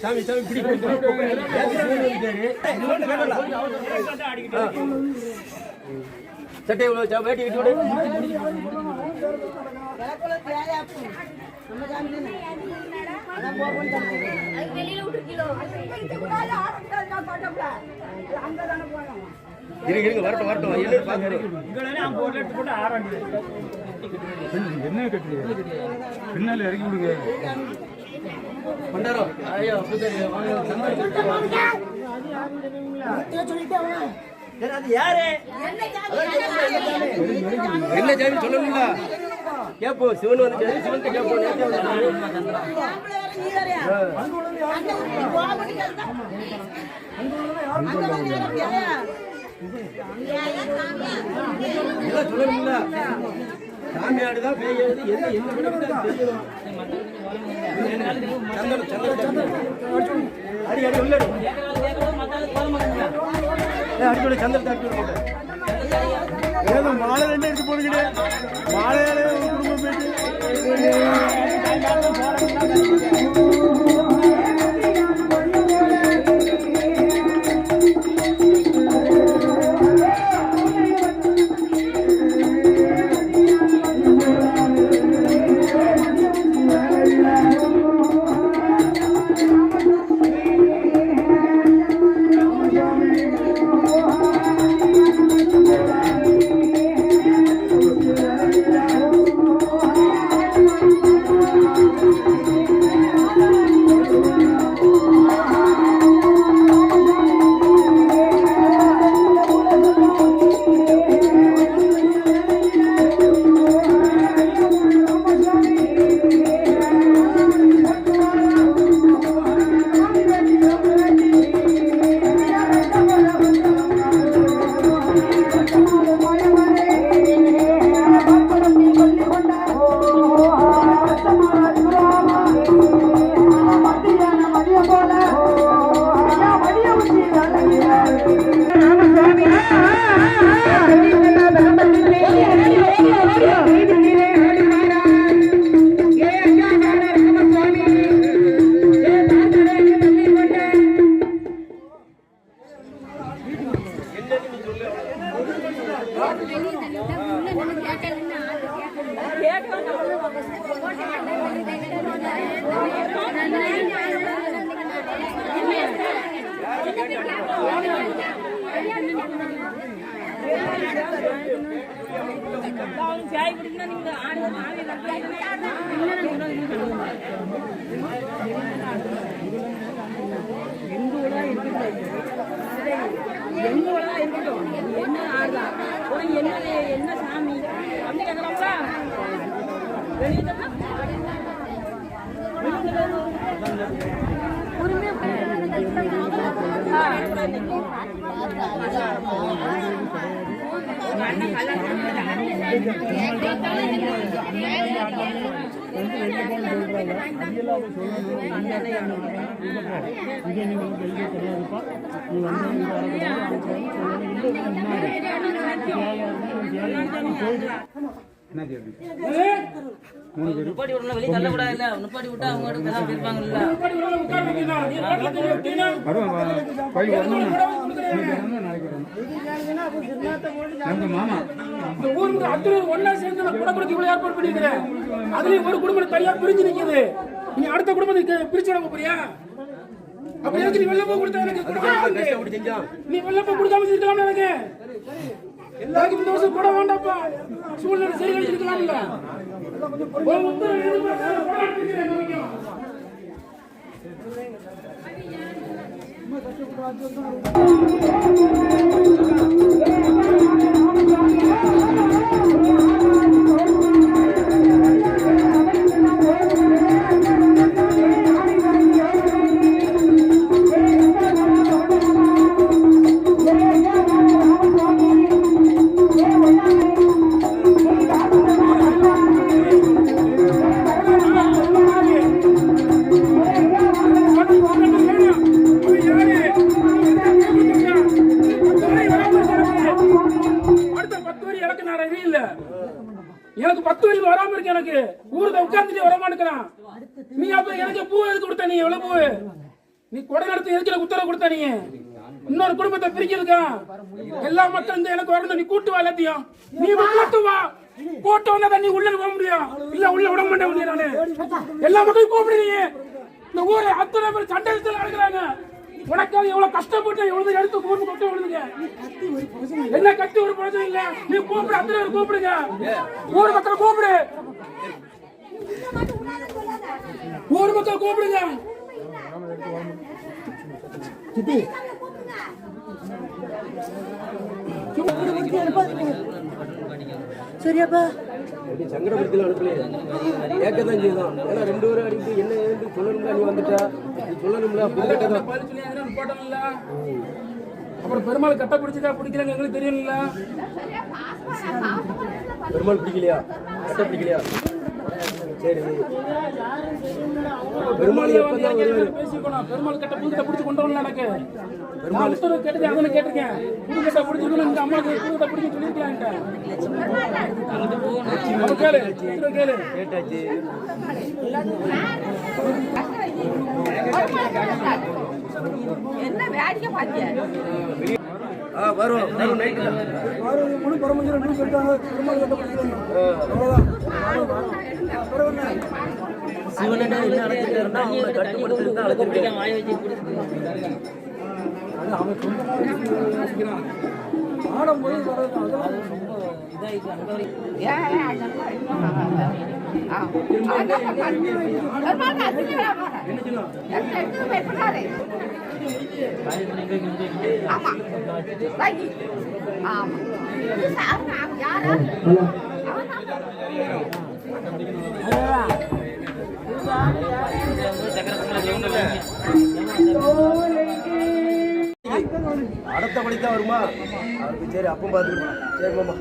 சாமி சாமி பிடி சட்டை எவ்வளோ வேட்டி விட்டு விடு இருங்க இருங்க வரட்டும் வரட்டும். என்ன கட்டுறீங்க பின்னால இறக்கி விடுங்க ஐயா என்ன ஜாமி சொல்லணும்ல. கேப்போ சிவன் வந்து சிவன் கேப்போ எல்லாம் பேய் எழுது என்ன அடி அடி உள்ள அடிக்கடி அடிக்கடி போட்டேன் ஏதோ மாலை ரெண்டு எடுத்து போடுங்கடே மாலையாலே குடும்பம் போயிட்டு என்ன ஆடுதான் உனக்கு என்ன என்ன சாமி அப்படி கேட்கலாம்ல வெளியே கிடையாதுப்பா என்ன கேள்வி? நிப்பாட்டி விடணும் வெளியே தள்ளக்கூடாது இல்ல நிப்பாட்டி விட்டா அவங்க வாட்டுக்கு தான் இருப்பாங்கல்ல வருவாங்க கோயில் வரணும் இன்னைக்கு வரணும் நாளைக்கு வரணும். எங்க மாமா. இந்த ஊருக்கு அத்தனை ஒண்ணா சேர்ந்து நான் குடப்படுத்தி இவ்வளவு ஏற்பாடு பண்ணிருக்கிறேன் அதுலயும் ஒரு குடும்பம் தனியா பிரிஞ்சு நிக்குது. நீ அடுத்த குடும்பத்தை பிரிச்சு விட போறியா? அப்ப எதுக்கு நீ வெள்ளப்ப கொடுத்தா எனக்கு நீ வெள்ளப்ப கொடுக்காம இருக்கலாம் எனக்கு. எல்லாருக்கும் இந்த வருஷம் கூட வேண்டாப்பா சூழ்நிலை சரி அடிச்சிருக்கலாம்ல Thank. எனக்கு பத்து வயசு வராம இருக்கு எனக்கு. ஊருக்கு உட்கார்ந்துட்டு வர மாட்டேங்கிறான். நீ அப்ப எனக்கு பூ எதுக்கு கொடுத்த நீ எவ்வளவு பூ? நீ கொடை நடத்தி எதுக்கு உத்தரவு கொடுத்த நீ? இன்னொரு குடும்பத்தை பிரிக்கிறதுக்கான் எல்லா மக்கள் இருந்து எனக்கு வரணும் நீ கூட்டு வா எல்லாத்தையும். நீ மட்டும் வா. கூட்டு வந்தா நீ உள்ள போக முடியும். இல்ல உள்ள விட மாட்டேன் நானு. எல்லா மக்களும் கூப்பிடுறீங்க இந்த ஊரை அத்தனை பேர் சண்டை நடக்கிறாங்க. உனக்காக எவ்வளவு கஷ்டப்பட்டு எழுதுங்க எடுத்து கூட்டு கொண்டு எழுதுங்க என்ன கட்டி ஒரு பிரச்சனை இல்ல. நீ கூப்பிடு அத்தனை பேர் கூப்பிடுங்க. ஊர் மக்கள் கூப்பிடு. ஊர் மக்கள் கூப்பிடுங்க. சரியாப்பா. எப்படி சங்கடப்படுத்தல அனுப்பலையே. கேட்கத்தான் செய்தான் ஏன்னா ரெண்டு பேரும் அடிக்கிட்டு என்ன ஏன்னு சொல்லணும்ல நீ வந்துட்டா? நீ சொல்லணும்ல தான் அப்புறம் பெருமாள் கட்ட பிடிச்சதா பிடிக்கிறாங்க எங்களுக்கு தெரியல பெருமாள் பிடிக்கலையா? கட்ட பிடிக்கலையா? சரி. பெருமாள் பேசிக்கணும் பெருமாள் கட்ட புதுக்கட்ட பிடிச்சி கொண்டு வரல எனக்கு. நான் உத்தரவு கேட்டது அதனை கேட்டிருக்கேன். புதுக்கட்ட பிடிச்சிக்கணும் இந்த அம்மாவுக்கு புதுக்கட்ட பிடிக்க சொல்லியிருக்கலாம் அவ கேளு உத்தரவு கேளு. கேட்டாச்சு என்ன வேடிக்கை பாத்தியா வரும். வரும் நைட்டு முழு பரமஞ்சரம் நியூஸ் இருக்காங்க பெருமாள் கட்ட பிடிக்கிறாங்க சிவனிடம் என்ன தான் அங்க வரைக்கும் ஆமா. ஆமா. இது சார் நான் யாரா அவன் தான் சக்கரை பொங்கல் ஒண்ணும் இல்ல அடுத்த படி தான் வருமா? அதுக்கு சரி அப்பவும் பார்த்துக்கிட்டு சரி மாமா